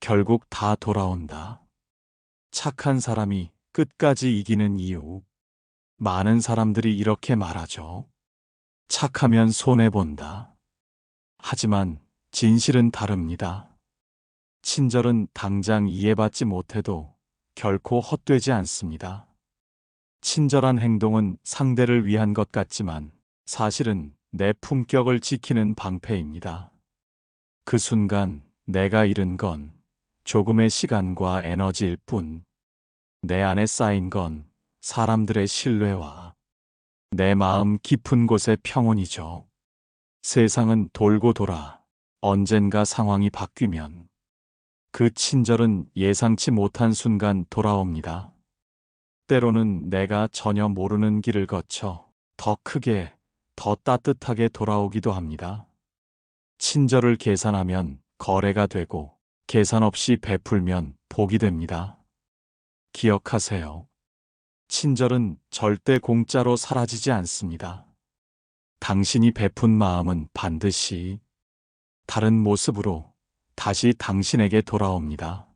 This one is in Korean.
결국 다 돌아온다. 착한 사람이 끝까지 이기는 이유. 많은 사람들이 이렇게 말하죠. 착하면 손해본다. 하지만 진실은 다릅니다. 친절은 당장 이해받지 못해도 결코 헛되지 않습니다. 친절한 행동은 상대를 위한 것 같지만 사실은 내 품격을 지키는 방패입니다. 그 순간 내가 잃은 건 조금의 시간과 에너지일 뿐, 내 안에 쌓인 건 사람들의 신뢰와 내 마음 깊은 곳의 평온이죠. 세상은 돌고 돌아 언젠가 상황이 바뀌면 그 친절은 예상치 못한 순간 돌아옵니다. 때로는 내가 전혀 모르는 길을 거쳐 더 크게, 더 따뜻하게 돌아오기도 합니다. 친절을 계산하면 거래가 되고 계산 없이 베풀면 복이 됩니다. 기억하세요. 친절은 절대 공짜로 사라지지 않습니다. 당신이 베푼 마음은 반드시 다른 모습으로 다시 당신에게 돌아옵니다.